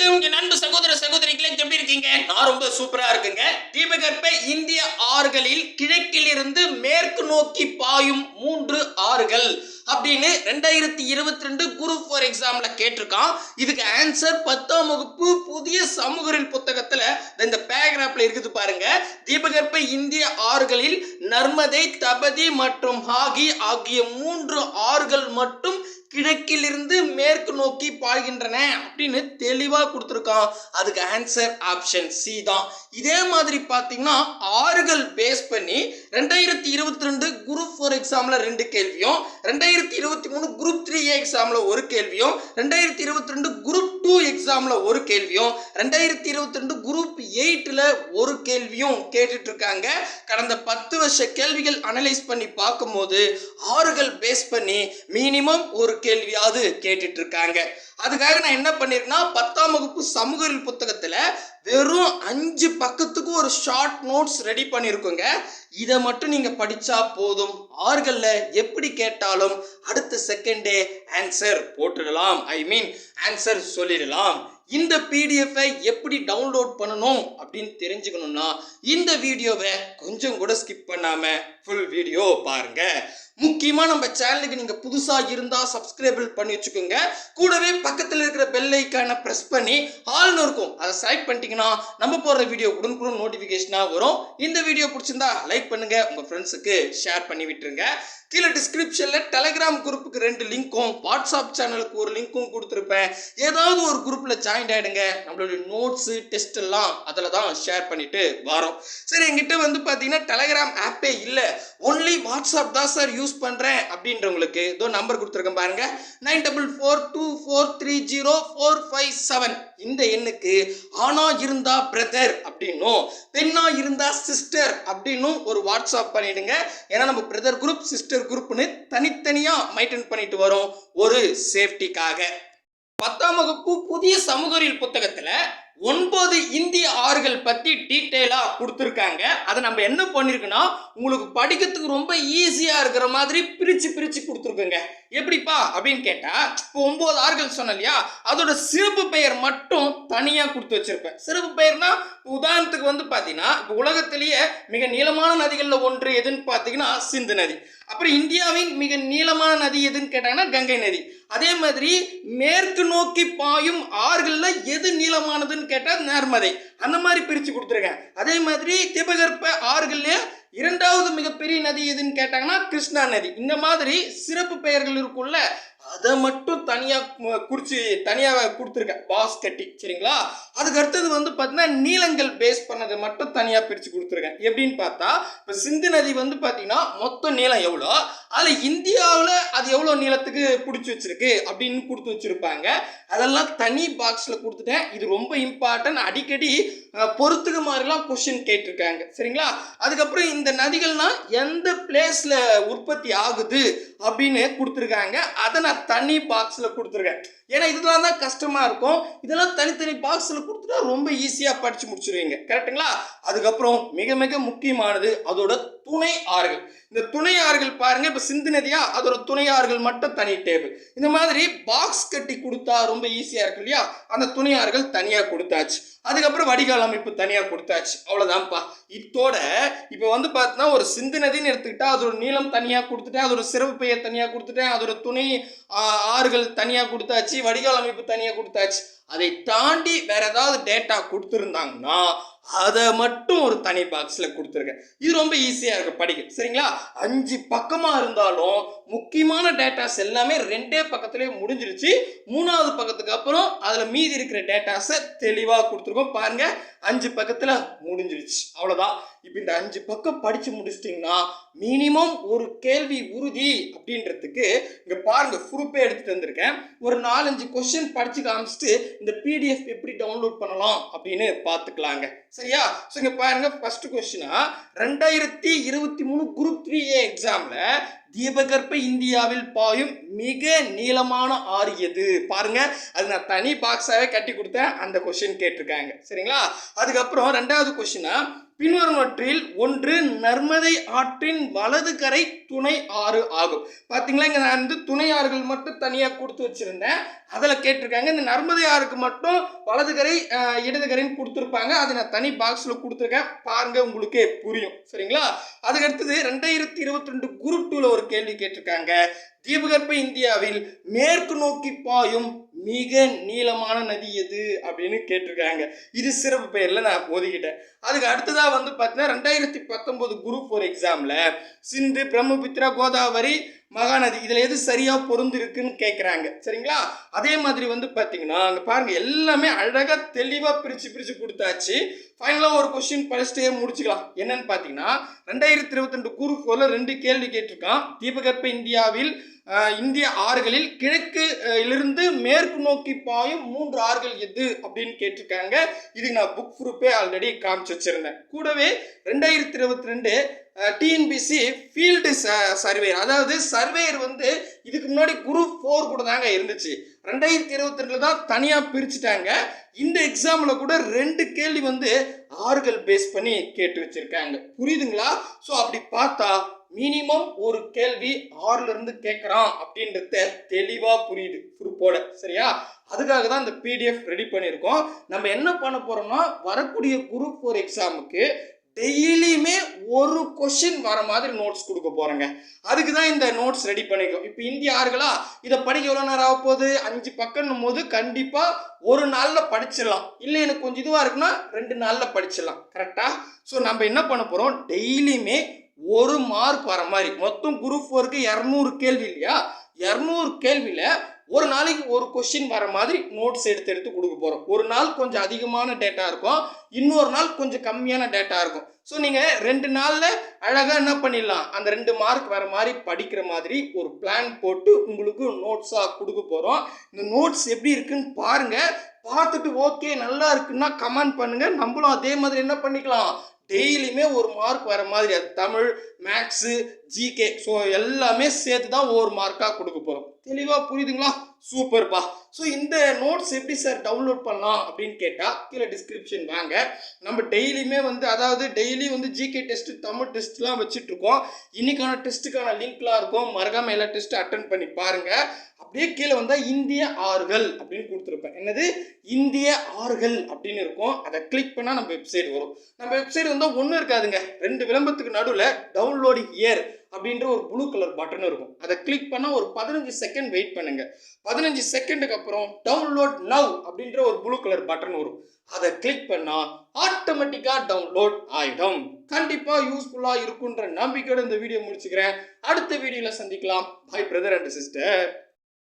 வணக்கம். என் நண்பு சகோதர சகோதரிகளே எப்படி இருக்கீங்க? நான் ரொம்ப சூப்பரா இருக்குங்க. தீபகற்ப இந்திய ஆறுகளில் கிழக்கிலிருந்து மேற்கு நோக்கி பாயும் மூன்று ஆறுகள் அப்படின்னு ரெண்டாயிரத்தி இருபத்தி ரெண்டு குரூப் ஃபோர் எக்ஸாம்ல கேட்டிருக்கான். இதுக்கு ஆன்சர் பத்தாம் வகுப்பு புதிய சமூகரில் புத்தகத்துல இந்த பேராகிராஃப்ல இருக்குது பாருங்க. தீபகற்ப இந்திய ஆறுகளில் நர்மதை தபதி மற்றும் ஹாகி ஆகிய மூன்று ஆறுகள் மட்டும் கிழக்கிலிருந்து மேற்கு நோக்கி பாய்கின்றன அப்படின்னு தெளிவாக கொடுத்துருக்கான். அதுக்கு ஆன்சர் ஆப்ஷன் சி தான். இதே மாதிரி பார்த்தீங்கன்னா ஆறுகள் பேஸ் பண்ணி ரெண்டாயிரத்தி இருபத்தி ரெண்டு குரூப் ஃபோர் எக்ஸாமில் ரெண்டு கேள்வியும் ரெண்டாயிரத்தி இருபத்தி மூணு குரூப் த்ரீ எக்ஸாமில் ஒரு கேள்வியும் ரெண்டாயிரத்தி இருபத்தி ரெண்டு குரூப் எக்ஸாமில் ஒரு கேள்வியும் ரெண்டாயிரத்தி இருபத்தி ரெண்டு குரூப் எயிட்டில் ஒரு கேள்வியும் கேட்டுட்டு இருக்காங்க கடந்த பத்து வருஷ கேள்விகள் அனலைஸ் பண்ணி பார்க்கும்போது ஆறுகள் பேஸ் பண்ணி மினிமம் ஒரு கேள்வியாவது கேட்டுட்டு இருக்காங்க அதுக்காக நான் என்ன பண்ணியிருக்கேன்னா பத்தாம் வகுப்பு சமூக புத்தகத்துல வெறும் அஞ்சு பக்கத்துக்கு ஒரு ஷார்ட் நோட்ஸ் ரெடி பண்ணியிருக்கோங்க இதை மட்டும் நீங்கள் படித்தா போதும். ஆறுகள்ல எப்படி கேட்டாலும் அடுத்த செகண்டே ஆன்சர் போட்டுடலாம். ஐ மீன் ஆன்சர் சொல்லிடலாம். இந்த பிடிஎஃப்பை எப்படி டவுன்லோட் பண்ணணும் அப்படின்னு தெரிஞ்சுக்கணும்னா இந்த வீடியோவை கொஞ்சம் கூட ஸ்கிப் பண்ணாமல் ஃபுல் வீடியோ பாருங்க. முக்கியமா நம்ம சேனலுக்கு நீங்க புதுசா இருந்தா சப்ஸ்கிரைபிள் பண்ணி வச்சுக்கோங்க. கூடவே பக்கத்தில் இருக்கிற பெல் ஐக்கானை ப்ரெஸ் பண்ணி ஆல்னு இருக்கும். அதை செலக்ட் பண்ணிட்டீங்கன்னா நம்ம போடுற வீடியோ உடனுக்குடன் நோட்டிஃபிகேஷனாக வரும். இந்த வீடியோ பிடிச்சிருந்தா லைக் பண்ணுங்க. உங்க ஃப்ரெண்ட்ஸுக்கு ஷேர் பண்ணி விட்டுருங்க. கீழே டிஸ்கிரிப்ஷனில் டெலகிராம் குரூப்புக்கு ரெண்டு லிங்க்கும் வாட்ஸ்அப் சேனலுக்கு ஒரு லிங்க்கும் கொடுத்துருப்பேன். ஏதாவது ஒரு குரூப்பில் ஜாயின் ஆகிடுங்க நம்மளுடைய நோட்ஸு டெஸ்ட் எல்லாம் அதில் தான் ஷேர் பண்ணிட்டு வரோம். சரி எங்கிட்ட வந்து பார்த்தீங்கன்னா டெலகிராம் ஆப்பே இல்லை. ஒன்லி வாட்ஸ்அப் தான் சார் யூஸ் பண்ணுறேன் அப்படின்றவங்களுக்கு இதோ நம்பர் கொடுத்துருக்கேன் பாருங்க. Nine double four two four three zero four five seven. இந்த எண்ணுக்கு ஆணா இருந்தா பிரதர் அப்படின்னும் பெண்ணா இருந்தா சிஸ்டர் அப்படின்னும் ஒரு வாட்ஸ்அப் பண்ணிடுங்க. ஏன்னா நம்ம பிரதர் குரூப் சிஸ்டர் குரூப்னு தனித்தனியா மெயின்டைன் பண்ணிட்டு வரோம் ஒரு சேஃப்டிக்காக பத்தாம் வகுப்பு புதிய சமூகரியல் புத்தகத்துல ஒன்பது இந்திய ஆறுகள் பத்தி டீட்டெயிலா கொடுத்துருக்காங்க. அதை நம்ம என்ன பண்ணிருக்கோம்னா உங்களுக்கு படிக்கிறதுக்கு ரொம்ப ஈஸியா இருக்கிற மாதிரி பிரிச்சு பிரிச்சு கொடுத்துருக்கோங்க. எப்படிப்பா? அப்படின்னு கேட்டா இப்போ ஒன்பது ஆறுகள் சொன்ன இல்லையா? அதோட சிறப்பு பெயர் மட்டும் தனியா கொடுத்து வச்சிருப்பேன். சிறப்பு பெயர்னா உதாரணத்துக்கு வந்து பாத்தீங்கன்னா இப்போ உலகத்திலேயே மிக நீளமான நதிகள்ல ஒன்று எதுன்னு பாத்தீங்கன்னா சிந்து நதி. அப்புறம் இந்தியாவின் மிக நீளமான நதி எதுன்னு கேட்டாங்கன்னா கங்கை நதி. அதே மாதிரி மேற்கு நோக்கி பாயும் ஆறுகளில் எது நீளமானதுன்னு கேட்டால் நேர்மதை. அந்த மாதிரி பிரித்து கொடுத்துருக்கேன். அதே மாதிரி திபகற்ப ஆறுகள்ல இரண்டாவது மிகப்பெரிய நதி எதுன்னு கேட்டாங்கன்னா கிருஷ்ணா நதி. இந்த மாதிரி சிறப்பு பெயர்கள் இருக்கும்ல அதை மட்டும் தனியாக குறித்து தனியாக கொடுத்துருக்கேன். பாஸ் கட்டி சரிங்களா? அதுக்கு அடுத்தது வந்து பார்த்தீங்கன்னா நீளங்கள் பேஸ் பண்ணதை மட்டும் தனியாக பிரித்து கொடுத்துருக்கேன். எப்படின்னு பார்த்தா இப்போ சிந்து நதி வந்து பார்த்தீங்கன்னா மொத்த நீளம் எவ்வளோ? அதில் இந்தியாவில் அது எவ்வளோ நீளத்துக்கு பிடிச்சி வச்சிருக்கு அப்படின்னு கொடுத்து வச்சுருப்பாங்க. அதெல்லாம் தனி பாக்ஸில் கொடுத்துட்டேன். இது ரொம்ப இம்பார்ட்டன்ட் அடிக்கடி பொறுத்துக்கு மாதிரிலாம் கொஷின் கேட்டிருக்காங்க. சரிங்களா? அதுக்கப்புறம் இந்த நதிகள்னால் எந்த பிளேஸில் உற்பத்தி ஆகுது? அப்படின்னு கொடுத்துருக்காங்க. அதை நான் தனி பாக்ஸில் கொடுத்துருக்கேன். ஏன்னா இதெல்லாம் தான் கஷ்டமாக இருக்கும். இதெல்லாம் தனித்தனி பாக்ஸில் கொடுத்துட்டா ரொம்ப ஈஸியாக படித்து முடிச்சிருவீங்க. கரெக்டுங்களா அதுக்கப்புறம் மிக மிக முக்கியமானது அதோட துணை ஆறுகள் இந்த துணை ஆறுகள் பாருங்க இப்போ சிந்து நதியா அதோட துணை ஆறுகள் மட்டும் தனி டேபிள் இந்த மாதிரி பாக்ஸ் கட்டி கொடுத்தா ரொம்ப ஈஸியாக இருக்கு இல்லையா? அந்த துணை ஆறுகள் தனியாக கொடுத்தாச்சு. அதுக்கப்புறம் வடிகால் அமைப்பு தனியாக கொடுத்தாச்சு. அவ்வளோதான்ப்பா இத்தோட இப்போ வந்து பார்த்தீங்கன்னா ஒரு சிந்து நதின்னு எடுத்துக்கிட்டா அதோட நீளம் தனியாக கொடுத்துட்டேன் அதோட சிறப்பு பெயர் தனியாக கொடுத்துட்டேன் அதோட துணை ஆறுகள் தனியாக கொடுத்தாச்சு வடிகால் அமைப்பு தனியாக கொடுத்தாச்சு. அதை தாண்டி வேற ஏதாவது டேட்டா கொடுத்துருந்தாங்கன்னா அதை மட்டும் ஒரு தனி பாக்ஸில் கொடுத்துருக்கேன் இது ரொம்ப ஈஸியாக இருக்கும் படிக்க சரிங்களா? அஞ்சு பக்கமாக இருந்தாலும் முக்கியமான டேட்டாஸ் எல்லாமே ரெண்டே பக்கத்துலேயே முடிஞ்சிருச்சு. மூணாவது பக்கத்துக்கு அப்புறம் அதில் மீதி இருக்கிற டேட்டாஸை தெளிவாக கொடுத்துருக்கோம். பாருங்கள் அஞ்சு பக்கத்தில் முடிஞ்சிருச்சு. அவ்வளோதான் இப்போ இந்த அஞ்சு பக்கம் படித்து முடிச்சிட்டிங்கன்னா மினிமம் ஒரு கேள்வி உறுதி அப்படின்றதுக்கு இங்கே பாருங்கள் ப்ரூப்பே எடுத்துகிட்டு வந்திருக்கேன். ஒரு நாலஞ்சு கொஸ்டின் படித்து காமிச்சிட்டு இந்த பிடிஎஃப் எப்படி டவுன்லோட் பண்ணலாம் அப்படின்னு பார்த்துக்கலாங்க. சரியா? ஸோ இங்கே பாருங்க ஃபஸ்ட்டு கொஸ்டினா ரெண்டாயிரத்தி இருபத்தி மூணு குரூப் த்ரீ ஏ எக்ஸாமில் தீபகற்ப இந்தியாவில் பாயும் மிக நீளமான ஆறு எது? பாருங்க. அது நான் தனி பாக்ஸாகவே கட்டி கொடுத்தேன். அந்த கொஷின் கேட்டிருக்காங்க. சரிங்களா? அதுக்கப்புறம் ரெண்டாவது கொஷினா பின்வருவற்றில் ஒன்று நர்மதை ஆற்றின் வலது கரை துணை ஆறு ஆகும். பார்த்தீங்களா இங்கே நான் வந்து துணை ஆறுகள் மட்டும் தனியாக கொடுத்து வச்சுருந்தேன். அதில் கேட்டிருக்காங்க இந்த நர்மதை ஆறுக்கு மட்டும் வலது கரை இடது கரைன்னு கொடுத்துருப்பாங்க. அதை நான் தனி பாக்ஸில் கொடுத்துருக்கேன். பாருங்க உங்களுக்கே புரியும். சரிங்களா? அதுக்கடுத்தது ரெண்டாயிரத்தி இருபத்தி ரெண்டு குரூப் டூவில் ஒரு கேள்வி கேட்டிருக்காங்க. தீபகற்ப இந்தியாவில் மேற்கு நோக்கி பாயும் மிக நீளமான நதி எது அப்படின்னு கேட்டிருக்காங்க. இது சிறப்பு பெயரில் நான் ஒதுக்கிட்டேன் அதுக்கு அடுத்ததாக வந்து பார்த்தீங்கன்னா ரெண்டாயிரத்தி பத்தொம்போது குரூப் ஒரு எக்ஸாமில் சிந்து பிரம்மபுத்திரா கோதாவரி மகாநதி இதில் எது சரியாக பொருந்திருக்குன்னு கேட்குறாங்க சரிங்களா? அதே மாதிரி வந்து பார்த்தீங்கன்னா அங்கே பாருங்கள் எல்லாமே அழகாக தெளிவாக பிரித்து பிரித்து கொடுத்தாச்சு. ஃபைனலாக ஒரு கொஸ்டின் படிச்சுட்டே முடிச்சுக்கலாம். என்னன்னு பார்த்தீங்கன்னா ரெண்டாயிரத்தி இருபத்தி ரெண்டு குரூப் ஃபோரில் ரெண்டு கேள்வி கேட்டிருக்கான். தீபகற்ப இந்தியாவில் இந்திய ஆறுகளில் கிழக்கு இலிருந்து மேற்கு நோக்கி பாயும் மூன்று ஆறுகள் எது அப்படின்னு கேட்டிருக்காங்க. இதுக்கு நான் புக் ப்ரூப்பே ஆல்ரெடி காமிச்சு வச்சிருந்தேன். கூடவே ரெண்டாயிரத்தி இருபத்தி ரெண்டு டிஎன்பிசி ஃபீல்டு ச சர்வேயர் அதாவது சர்வேயர் வந்து இதுக்கு முன்னாடி குரூப் ஃபோர் கூட தாங்க இருந்துச்சு. ரெண்டாயிரத்தி இருபத்தி ரெண்டில் தான் தனியாக பிரிச்சுட்டாங்க. இந்த எக்ஸாமில் கூட ரெண்டு கேள்வி வந்து ஆறுகள் பேஸ் பண்ணி கேட்டு வச்சுருக்காங்க. புரியுதுங்களா? ஸோ அப்படி பார்த்தா மினிமம் ஒரு கேள்வி ஆறுல இருந்து கேட்குறான் அப்படின்றத தெளிவாக புரியுது குரூப்போட சரியா? அதுக்காக தான் இந்த பிடிஎஃப் ரெடி பண்ணியிருக்கோம். நம்ம என்ன பண்ண போறோம்னா வரக்கூடிய குரூப் ஃபோர் எக்ஸாமுக்கு டெய்லியுமே ஒரு கொஷின் வர மாதிரி நோட்ஸ் கொடுக்க போகிறேங்க அதுக்கு தான் இந்த நோட்ஸ் ரெடி பண்ணிக்கோ இப்போ இந்திய ஆறுகளா இதை படிக்க எவ்வளோ நேரம் ஆக போகுது? அஞ்சு பக்கம்னும் போது கண்டிப்பாக ஒரு நாளில் படிச்சிடலாம். இல்லை எனக்கு கொஞ்சம் இதுவாக இருக்குன்னா ரெண்டு நாளில் படிச்சிடலாம். கரெக்டாக ஸோ நம்ம என்ன பண்ண போகிறோம் டெய்லியுமே ஒரு மார்க் வர மாதிரி. மொத்தம் குரூப் ஃபோருக்கு இரநூறு கேள்வி இல்லையா? இரநூறு கேள்வியில் ஒரு நாளைக்கு ஒரு கொஸ்டின் வர மாதிரி நோட்ஸ் எடுத்து எடுத்து கொடுக்க போகிறோம் ஒரு நாள் கொஞ்சம் அதிகமான டேட்டா இருக்கும். இன்னொரு நாள் கொஞ்சம் கம்மியான டேட்டா இருக்கும். ஸோ நீங்கள் ரெண்டு நாளில் அழகாக என்ன பண்ணிடலாம்? அந்த ரெண்டு மார்க் வர மாதிரி படிக்கிற மாதிரி ஒரு பிளான் போட்டு உங்களுக்கு நோட்ஸாக கொடுக்க போகிறோம் இந்த நோட்ஸ் எப்படி இருக்குன்னு பாருங்கள் பார்த்துட்டு ஓகே நல்லா இருக்குன்னா கமெண்ட் பண்ணுங்கள் நம்மளும் அதே மாதிரி என்ன பண்ணிக்கலாம்? டெய்லியுமே ஒரு மார்க் வர மாதிரி. அது தமிழ் மேக்ஸு ஜிகே ஸோ எல்லாமே சேர்த்து தான் ஒவ்வொரு மார்க்காக கொடுக்க போகிறோம் தெளிவாக புரியுதுங்களா? சூப்பர்ப்பா. ஸோ இந்த நோட்ஸ் எப்படி சார் டவுன்லோட் பண்ணலாம் அப்படின்னு கேட்டால் கீழே டிஸ்கிரிப்ஷன் வாங்க. நம்ம டெய்லியுமே வந்து அதாவது டெய்லி வந்து ஜிகே டெஸ்ட்டு தமிழ் டெஸ்ட்லாம் வச்சுட்ருக்கோம் இன்றைக்கான இன்னைக்கான டெஸ்ட்டுக்கான லிங்க்லாம் இருக்கும். மறக்காம எல்லா டெஸ்ட்டும் அட்டன் பண்ணி பாருங்கள் அப்படியே கீழே வந்தால் இந்திய ஆறுகள் அப்படின்னு கொடுத்துருப்பேன். என்னது? இந்திய ஆறுகள் அப்படின்னு இருக்கும். அதை கிளிக் பண்ணால் நம்ம வெப்சைட் வரும். நம்ம வெப்சைட் வந்தால் ஒன்றும் இருக்காதுங்க. ரெண்டு விளம்பரத்துக்கு நடுவில் டவுன்லோடிங் இயர் அப்படின்ற ஒரு ப்ளூ கலர் பட்டன் இருக்கும். அதை கிளிக் பண்ணால் ஒரு பதினஞ்சு செகண்ட் வெயிட் பண்ணுங்க. பதினஞ்சு செகண்டுக்கு அப்புறம் டவுன்லோட் நவ் அப்படின்ற ஒரு ப்ளூ கலர் பட்டன் வரும். அதை கிளிக் பண்ணால் ஆட்டோமேட்டிக்காக டவுன்லோட் ஆகிடும் கண்டிப்பாக யூஸ்ஃபுல்லாக இருக்குன்ற நம்பிக்கையோட இந்த வீடியோ முடிச்சுக்கிறேன். அடுத்த வீடியோவில் சந்திக்கலாம். By brother and sister